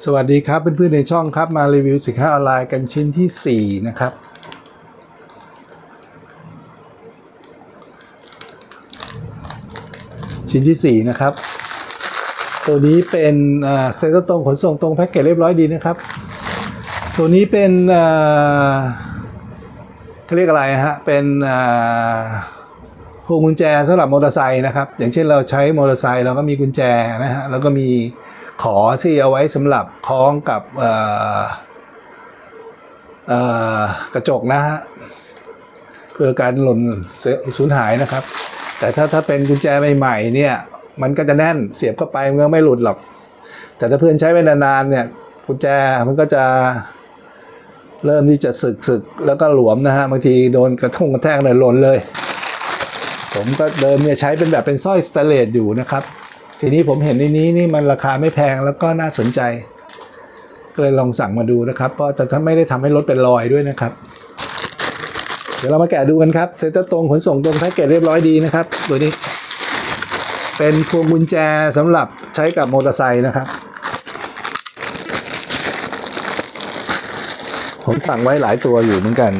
สวัสดีครับเพื่อนๆในช่องครับมารีวิวสินค้าออนไลน์กันชิ้นที่ 4 นะครับ ชิ้นที่ 4 นะครับ ตัวนี้เป็นเซ็นเตอร์ตรงขนส่งตรงแพ็กเกจเรียบร้อยดีนะครับ ตัวนี้เป็นเขาเรียกอะไรฮะ เป็นพวงกุญแจสำหรับมอเตอร์ไซค์นะครับ อย่างเช่นเราใช้มอเตอร์ไซค์เราก็มีกุญแจนะฮะแล้วก็มี ขอที่เอาไว้สำหรับคล้องกับกระจกนะฮะเพื่อการหล่นสูญหายนะครับ แต่ถ้าถ้าเป็นกุญแจใหม่ๆเนี่ยมันก็จะแน่นเสียบเข้าไปมันก็ไม่หลุดหรอก แต่ถ้าเพื่อนใช้ไปนานๆเนี่ยกุญแจมันก็จะเริ่มที่จะสึกสึกแล้วก็หลวมนะฮะบางทีโดนกระทงกระแทกเลยหล่นเลย ผมก็เดิมเนี่ยใช้เป็นแบบเป็นสร้อยสเตเลสอยู่นะครับ ทีนี้ผมเห็นในนี้นี่มันราคาไม่แพงแล้วก็น่าสนใจ ก็เลยลองสั่งมาดูนะครับ เพราะแต่ถ้าไม่ได้ทำให้รถเป็นรอยด้วยนะครับ เดี๋ยวเรามาแกะดูกันครับเซ็นเตอร์ตรงขนส่งตรงแพ็กเกจเรียบร้อยดีนะครับ ตัวนี้ เป็นพวงกุญแจสำหรับใช้กับมอเตอร์ไซค์นะครับ ผมสั่งไว้หลายตัวอยู่เหมือนกัน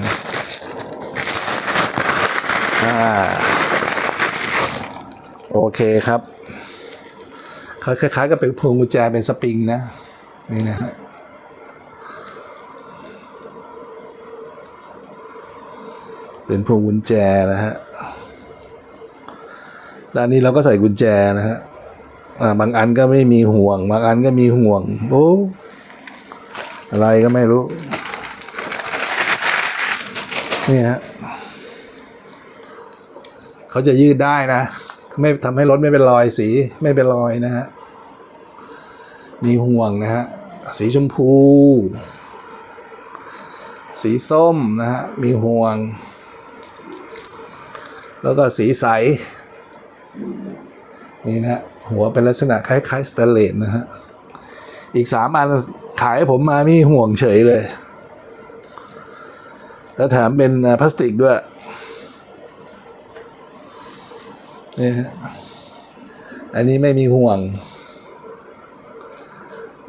อ่าโอเคครับ เขาคล้ายๆกับเป็นพวงกุญแจเป็นสปริงนะ นี่นะฮะเป็นพวงกุญแจนะฮะด้านนี้เราก็ใส่กุญแจนะฮะอ่าบางอันก็ไม่มีห่วง บางอันก็มีห่วงโอ้อะไรก็ไม่รู้ นี่ฮะเขาจะยืดได้นะ ไม่ทำให้รถไม่เป็นรอยสีไม่เป็นรอยนะฮะมีห่วงนะฮะสีชมพู สีส้มนะฮะมีห่วง แล้วก็สีใส นี่นะฮะหัวเป็นลักษณะคล้ายๆสเตเลสนะฮะอีกสามอันขายผมมามีห่วงเฉยเลย แล้วแถมเป็นพลาสติกด้วย นี่ฮะอันนี้ไม่มีห่วง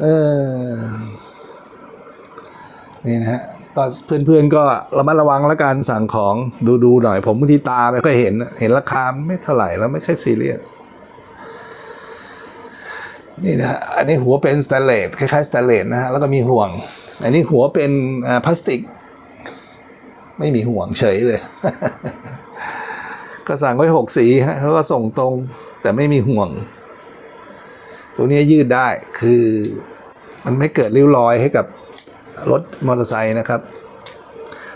เออ นี่นะฮะ ก็เพื่อนๆก็ระมัดระวังแล้วกันสั่งของดูๆหน่อย ผมบางทีตาไม่ค่อยเห็น เห็นราคาไม่เท่าไหร่แล้วไม่ค่อยซีเรียส นี่นะฮะอันนี้หัวเป็นสแตนเลสคล้ายๆสแตนเลสนะฮะ แล้วก็มีห่วง อันนี้หัวเป็นพลาสติก ไม่มีห่วงเฉยเลย ก็สั่งไว้หกสีฮะเขาก็ส่งตรงแต่ไม่มีห่วง ตัวนี้ยืดได้คือมันไม่เกิดริ้วรอยให้กับรถมอเตอร์ไซค์นะครับ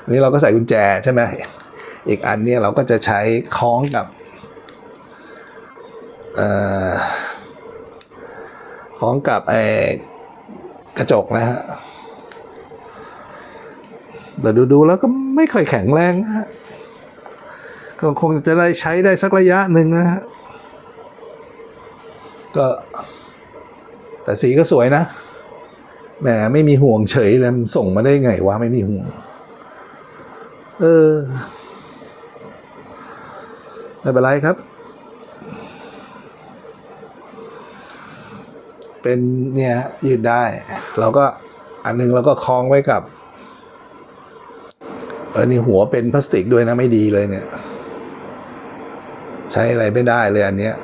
อันนี้เราก็ใส่กุญแจใช่ไหมอีกอันเนี้เราก็จะใช้คล้องกับคล้องกับไอ้กระจกนะฮะแต่ดูๆแล้วก็ไม่ค่อยแข็งแรงนะฮะ ก็คงจะได้ใช้ได้สักระยะหนึ่งนะฮะก็ แต่สีก็สวยนะแหมไม่มีห่วงเฉยเลยมันส่งมาได้ไงวะไม่มีห่วง เออไม่เป็นไรครับ เป็นเนี่ยยืดได้ เราก็อันหนึงเราก็คล้องไว้กับเออนี่หัวเป็นพลาสติกด้วยนะไม่ดีเลยเนี่ย ช้อะไรไม่ได้เลยอันเนี้ย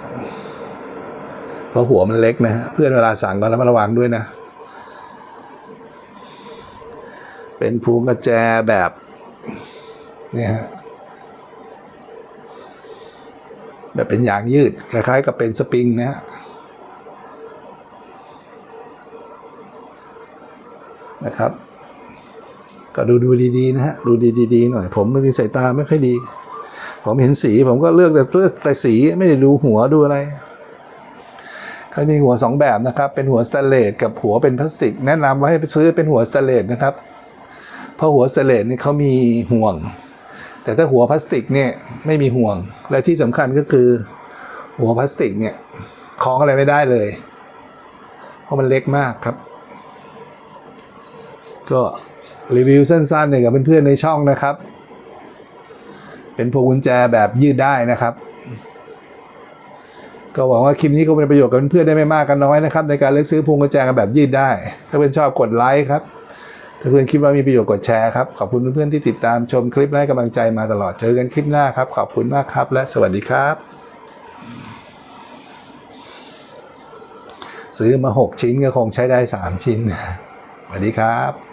เพราะหัวมันเล็กนะฮะเพื่อนเวลาสั่งก็ระมัดระวังด้วยนะ เป็นพวงกระแจแบบเนี่ยฮะแบบเป็นยางยืด คล้ายๆกับเป็นสปริงนะฮะนะครับ ก็ดูดูดีๆนะฮะ ดูดีๆหน่อย ผมบางทีสายตาไม่ค่อยดี ผมเห็นสีผมก็เลือกแต่เลือกแต่สีไม่ได้ดูหัวดูอะไรเขามีหัวสองแบบนะครับ เป็นหัวสแตนเลสกับหัวเป็นพลาสติก แนะนำว่าให้ไปซื้อเป็นหัวสแตนเลสนะครับ เพราะหัวสแตนเลสนี่เขามีห่วง แต่ถ้าหัวพลาสติกเนี่ยไม่มีห่วง และที่สำคัญก็คือหัวพลาสติกเนี่ยคล้องอะไรไม่ได้เลย เพราะมันเล็กมากครับ ก็รีวิวสั้นๆเนี่ยกับเพื่อนๆในช่องนะครับ เป็นพวงกุญแจแบบยืดได้นะครับ ก็หวังว่าคลิปนี้ก็เป็นประโยชน์กับเพื่อนๆได้ไม่มากก็น้อยนะครับ ในการเลือกซื้อพวงกุญแจกันแบบยืดได้ ถ้าเพื่อนชอบกดไลค์ครับ ถ้าเพื่อนคิดว่ามีประโยชน์กดแชร์ครับ ขอบคุณเพื่อนๆที่ติดตามชมคลิปและให้กำลังใจมาตลอดเจอกันคลิปหน้าครับ ขอบคุณมากครับ และสวัสดีครับ ซื้อมา 6 ชิ้นก็คงใช้ได้ 3 ชิ้นสวัสดีครับ